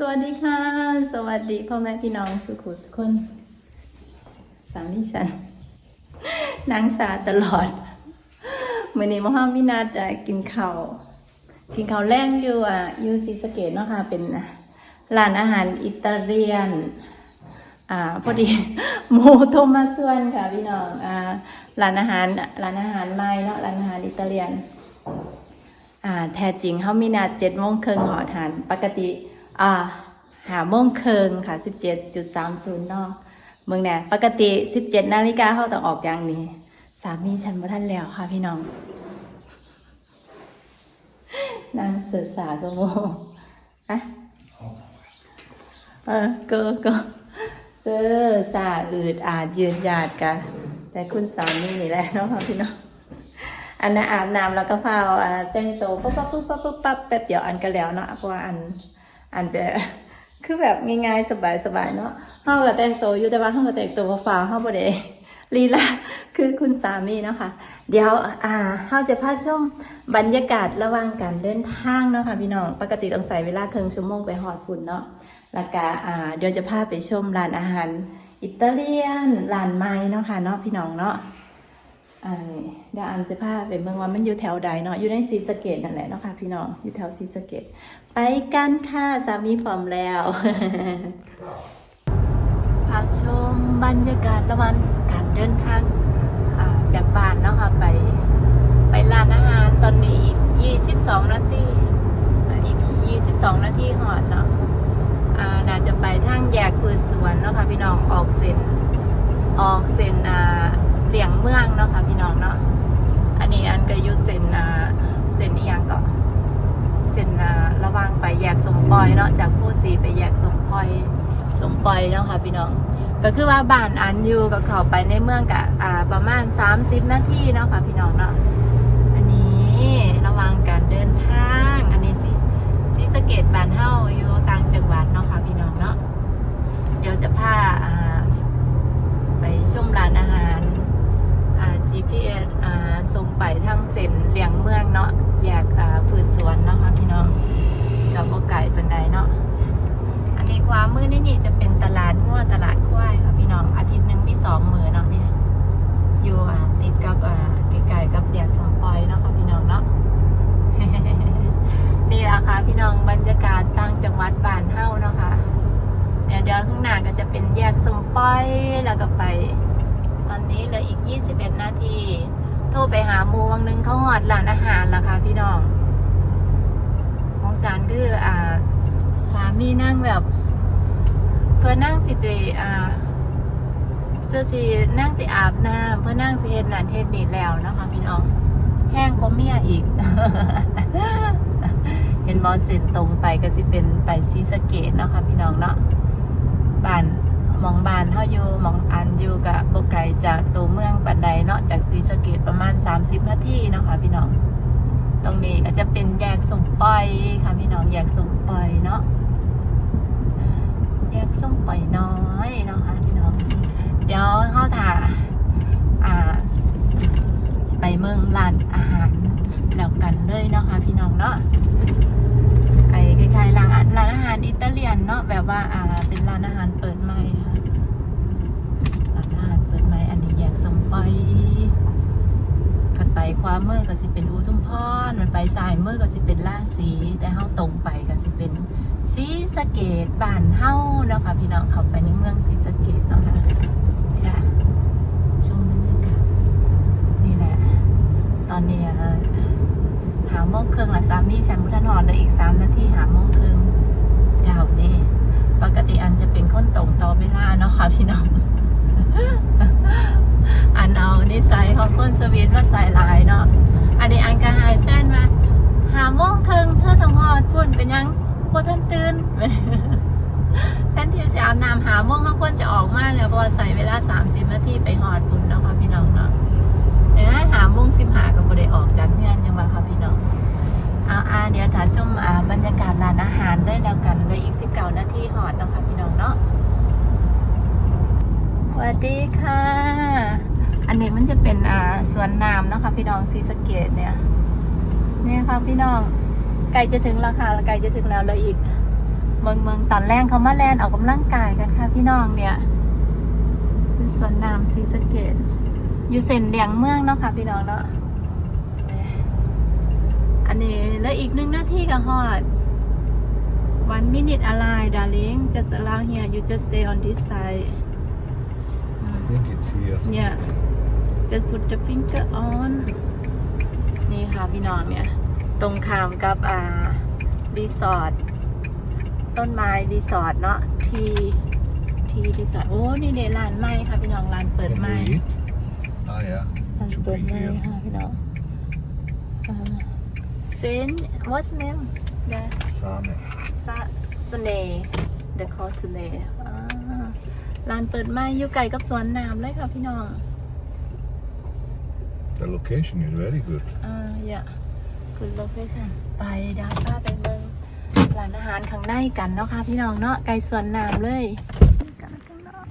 สวัสดีค่ะ สวัสดีพ่อแม่พี่น้องสุขุสุคน สามีฉันนางสาตลอดมื่อนี้มห้ามินาจะกินข้าวกินข้าวแรงอยู่อะอยู่ซีสเกดเนาะค่ะเป็นร้านอาหารอิตาเลียน อ่าพอดีหมูโทมาส่วนค่ะพี่น้องอ่าร้านอาหารร้านอาหารใหม่เนาะร้านอาหารอิตาเลียน อ่าแท้จริงเขามีนัดเจ็ดโมงครึ่งหอทานปกติ อ่าหาโมงครึ่งค่ะสิบเจ็ดจุดสามศูนย์เนาะเมืองเนี่ยปกติสิบเจ็ดนาฬิกาเขาต้องออกอย่างนี้ สามีฉันมาท่านแล้วค่ะพี่น้องนางเสือสาก็โมอะเออก็ก็เสือสาอืดอาดยืนหยาดกันแต่คุณสามีนี่แหละเนาะค่ะพี่น้องอันนั้นอาบน้ำแล้วก็เฝ้าอ่าแต่งตัวปั๊บปั๊บปั๊บปั๊บปั๊บปั๊บแป๊บเดียวอันก็แล้วเนาะเพราะว่าอัน อันแบบคือแบบง่ายๆสบายๆเนาะเฮาก็แต่งตัวอยู่แต่ว่าเฮาก็แต่งตัวฟ้าวๆเฮาบ่ได้ลีลาคือคุณสามีเนาะค่ะ เดี๋ยวอ่าเฮาจะพาชมบรรยากาศระหว่างการเดินทางเนาะค่ะพี่น้องปกติต้องใส่เวลาครึ่งชั่วโมงไปฮอดฝุ่นเนาะแล้วก็อ่าเดี๋ยวจะพาไปชมร้านอาหารอิตาเลียนร้านไม้เนาะค่ะเนาะพี่น้องเนาะ อันนี้เดี๋ยวอันจะพาไปเมืองว่ามันอยู่แถวใดเนาะอยู่ในศรีสะเกดนั่นแหละเนาะค่ะพี่น้องอยู่แถวศรีสะเกดไปกันค่ะสามีพร้อมแล้วพาชมบรรยากาศระหว่างการเดินทางาจากบ้านเนาะค่ะไปไปร้านอาหารตอนนี้อีก 22 นาทีอีก 22 นาทีหอดเนาะอ่าน่าจะไปทางแยกพือสวนเนาะค่ะพี่น้องออกเส้นออกเส้นอ่า เหลี่ยงเมืองเนาะค่ะพี่น้องเนาะอันนี้อันก็อยู่เส้นาเส้นอีหยังก็เส้นาระว่างไปแยกสมปอยเนาะจากผู้สีไปแยกสมปอยสมปอยเนาะค่ะพี่น้อง ก็คือว่าบ้านอันอยู่ก็เข้าไปในเมืองกะอ่าประมาณ 30 นาทีเนาะค่ะพี่น้องเนาะอันนี้ระว่างการเดินทาง อันนี้สิสีสเกตบ้านเฮาอยู่ต่างจังหวัดเนาะค่ะพี่น้องเนาะเดี๋ยวจะพา ไปชมร้านอาหารอ่า GPS อ่าส่งไปทาง เส้นเลียงเมืองเนาะแยกพืชสวนเนาะค่ะพี่น้องกับโอไก่ปันไดเนาะอันนี้ความมือนี่นี่จะเป็นตลาดงัวตลาดควายค่ะพี่น้องอาทิตย์หนึ่งมีสองมือเนาะเนี่ยอยู่ติดกับอ่าใกล้ๆกับแยกสองปอยเนาะค่ะพี่น้องเนาะนี่แหละค่ะพี่น้องบรรยากาศต่างจังหวัดบ้านเฮ้าเนาะค่ะเดี๋ยวเดี๋ยวข้างหน้าก็จะเป็นแยกสมปอยแล้วก็ไป ตอนนี้เหลืออีก 21 นาที โทรไปหาหมูวังหนึงเขาหอดร้านอาหารล้วค่ะพี่น้อง ของฉันคืออ่า สามีนั่งแบบเพื่อนั่งสิเตอ่าเสื้อสีนั่งสิอาบน้ำเพื่อนั่งสิเฮ็ดนั่นเฮ็ดนี่แล้วนะคะพี่น้อง แห้งก็เมียอีก เห็นบอลเส้นตรงไปก็สิเป็นไปซีสเกตเนาะค่ะพี่น้องเนาะ มองบานเฮาอยู่มองอันอยู่กับบไกลจากตัวเมืองปันใดเนาะจากซีสะเกตประมาณ 30 นาทีเนาะค่ะพี่น้อง ตรงนี้ก็จะเป็นแยกสมปอยค่ะพี่น้องแยกสมปอยเนาะแยกสมปอยน้อยเนาะค่ะพี่น้อง เดี๋ยวเข้าถ่าอ่า ไปเมืองร้านอาหารแล้วกันเลยเนาะค่ะพี่น้องเนาะไอ้คล้ายๆร้านอาร้านอาหารอิตาเลียนเนาะแบบว่าอ่าเป็นร้านอาหารเปิดใหม่ค่ะร้านอาหารเปิดใหม่อันนี้แยก สมไปกันไปขวามเมื่อก็สิเป็นอุทุมพรมันไปซ้ายเมื่อก็สิเป็นล่าสี แต่เฮาตรงไปก็สิเป็นสีสะเกตบ้านเฮาเนาะค่ะพี่น้องเข้าไปในเมืองสีสะเกตเนาะค่ะค่ะชมบรรยากาศนี่แหละ ตอนนี้หาโมงครึ่งละสามีฉันพุทธนอนเลยอีกสามนาทีหาโมงครึ่งเจ้านี่ปกติอันจะเป็นคนตรงต่อเวลาเนาะค่ะพี่น้อง อั นเอานิสัยของคนสวีทว่าใส่ลายเนาะอันนี้อันก็หายแฟนมาหาโมงครึ่งเธอต้องหอดพุ่นเป็นยังพวท่านตื่นแทนที่จะอาบน้ำหาโมงเขาควรจะออกมาแล้วพราะว่าใส่เวลา 30นาทีไปหอดพุ่นเนาะค่ะพี่น้องเนาะเดี๋ยหาโมงสิบหากับบได้ออกจากเงื่อนยังมาค่ะพี่น้องเอาอาเดี๋ยวถ่ายชมอาบรรยากาศร้านอาหารได้แล้วกันเลยอีกสิบเก้านาทีหอดเนาะค่ะพี่น้องเนาะสวัสดีค่ะ อันนี้มันจะเป็นอ่าสวนน้ำเนาะค่ะพี่น้องซีสะเกตเนี่ยเนี่ยค่ะพี่น้องใกล้จะถึงแล้วค่ะใกล้จะถึงแล้วเลยอีก เมืองเมืองตอนแรกเขามาแลนออกกำลังกายกันค่ะ พี่น้องเนี่ยคือสวนน้ำซีสะเกต อยู่เส้นเลียงเมืองเนาะค่ะพี่น้องเนาะอันนี้แล้วอีกหนึ่งนาทีก็ฮอด one minute alive darling just allow here you just stay on this side I think it's here. yeah just put the finger on นี่ค่ะพี่น้องเนี่ย ตรงข้ามกับอ่ารีสอร์ทต้นไม้รีสอร์ทเนาะทีทีรีสอร์ทโอ้นี่เดร้านใหม่ค่ะพี่น้องร้านเปิด Can ใหม่ we eat? Ah, yeah. ร้าน Should เปิด be ใหม่ here. ค่ะพี่น้องเซน what's name the Sane. ซาสเน the call สเนร้านเปิดใหม่อยู่ไกลกับสวนน้ำเลยค่ะพี่น้อง The location is very good. อ่าอย่าคุณโลเคชั่นไปดาวป้าไปเมืองร้านอาหารข้างในกันเนาะค่ะพี่น้องเนาะไกลสวนน้ำเลยกันข้างนอก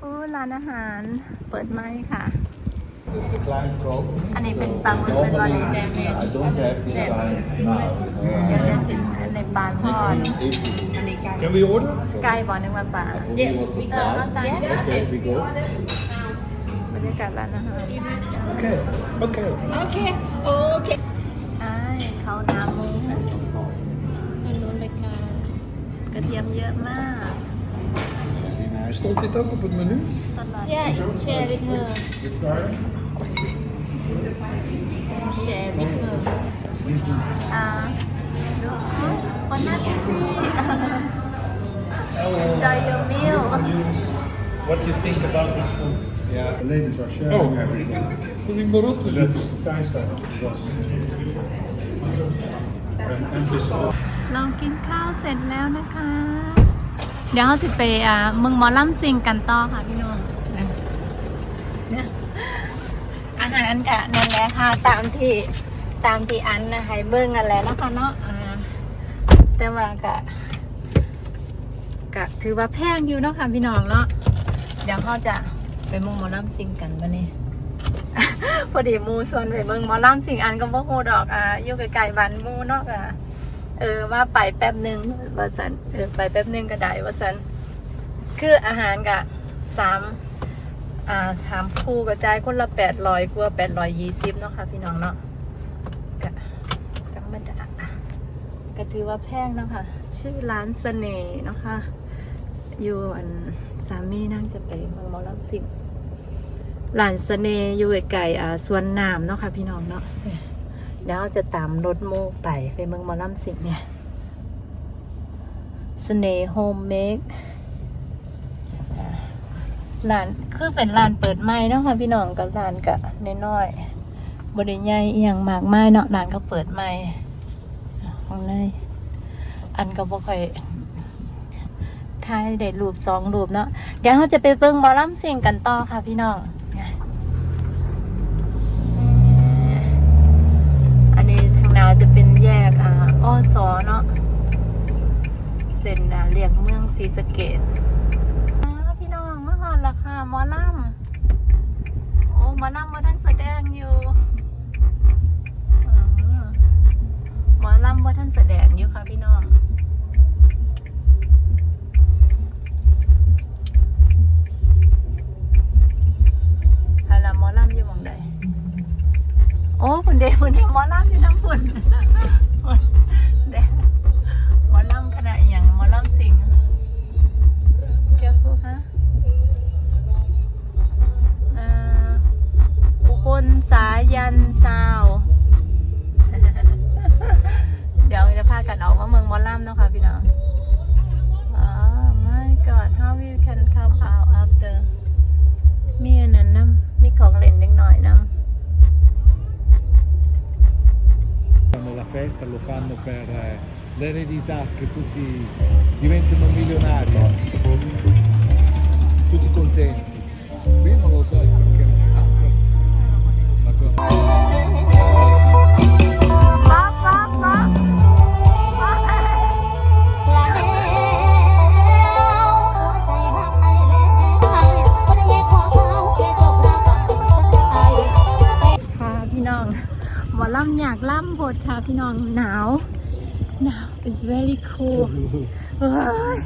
โอ้ร้านอาหารเปิดไหมค่ะ The client call. อันนี้เป็นปลาหมึกเป็นบอล I don't have this client now. เดี๋ย วจะกินในปลาทอด Can we order? ไก่บอลนึงมาปลา Yes. เออเอาสั่ง Okay, we go. บรรยากาศร้านอาหาร Okay. Okay. โอเค โอเคไอ้ายเขาน้ำมูนั่นนู้นเลยค่ะกระเทียมเยอะมาก Stond dit ook op het menu? ตลอด Yeah, share with her. Share with her. อ่าดู คนหน้าพี่ซี Enjoy your meal What do you think about this food? The ladies are sharing Oh. everything. Voel ik me rot te That is de Thijsstad. Dat is en, en vissen. เรากินข้าวเสร็จแล้วนะคะ เดี๋ยวเราสิไปอ่าเมืองหมอลำซิงกันต่อค่ะพี่น้องเนี่ยอาหารกะนั่นแหละค่ะตามที่ตามที่อันนะให้เบิ้งกันแหล้วนาะคะเนาะอ่า แต่ว่ากะกะถือว่าแพงอยู่เนาะค่ะพี่น้องเนาะเดี๋ยวเขาจะไปมืองหมอลำซิงกันวันนี้พอดีมูส่วนไปเมืองหมอลำซิงอันก็บ่โหดอกอ่าอยู่ไกลๆบ้านมูเนาะค่ะเออว่าไปแป๊บหนึ่งว่าสันเออไปแป๊บหนึ่งก็ได้ว่าสันคืออาหารกะสามอ่าสามคู่กระจายคนละแปดร้อยกว่าแปดร้อยยี่สิบเนาะค่ะพี่น้องเนาะกะธรรมดา ก็ถือว่าแพงเนาะค่ะ ชื่อร้านเสน่ห์เนาะค่ะอยู่อันสามีนั่งจะไปเมืองมอลำสิงร้านเสน่ห์อยู่ไกลๆอ่าสวนน้ำเนาะค่ะพี่น้องเนาะเดี๋ยวจะตามรถโม่ไปไปเมืองมอลำสิงห์เนี่ยเสน่ห์โฮมเมกร้านคือเป็นร้านเปิดใหม่เนาะค่ะพี่น้องกับร้านกะน้อยๆบริใหญ่อย่างมากมายเนาะร้านก็เปิดใหม่ ข้างในอันก็บ่ค่อยถ่ายได้รูปสองรูปเนาะเดี๋ยวเราจะไปเบิ่งหมอลำสิงกันต่อค่ะพี่น้อง อันนี้ทางนาจะเป็นแยกอ่าอ้อซอเนาะเส้นอ่าเรียกเมืองศรีสะเกดพี่น้องมาหอดราคาหมอลำโอ้หมอลำมาท่านแสดงอยู่ มอลำว่าท่านแสดงอยู่ค่ะพี่น้องอะไรหมอลำอยู่มองใดโอ้คุณเดคุณเดหมอลำอยู่ทั้งคุณ per l'eredità che tutti diventino milionari. Tutti contenti. Qui non lo so perché lo fanno. Una cosa ป๊าป๊าป๊าป๊าลาแล้วหัวใจหักไอ้แล้วบ่ได้แยกขอเขาแค่ะพี่น้องหมอลำอยากล่ำโพดค่ะพี่น้องหนาว very cool เฮ้ย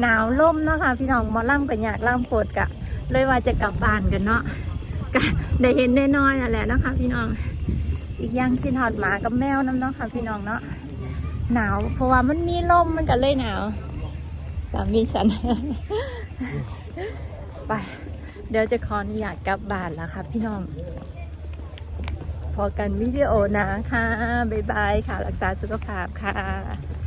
หนาวล่มเนาะค่ะพี่น้องมอล่ำกันอยากล่ำปวดกะ เลยว่าจะกลับบ้านกันเนาะกะได้เห็นได้น้อยนั่นแหละนะคะพี่น้อง อีกอย่างคิดหอดหมากับแมวน้ำเนาะค่ะพี่น้องเนาะหนาวเพราะว่ามันมีลมมันก็เลยหนาวสามีฉัน ไป เดี๋ยวจะขออนุญาตกลับบ้านแล้วค่ะพี่น้อง พอกันวิดีโอนะคะ บ๊ายบายค่ะ รักษาสุขภาพค่ะ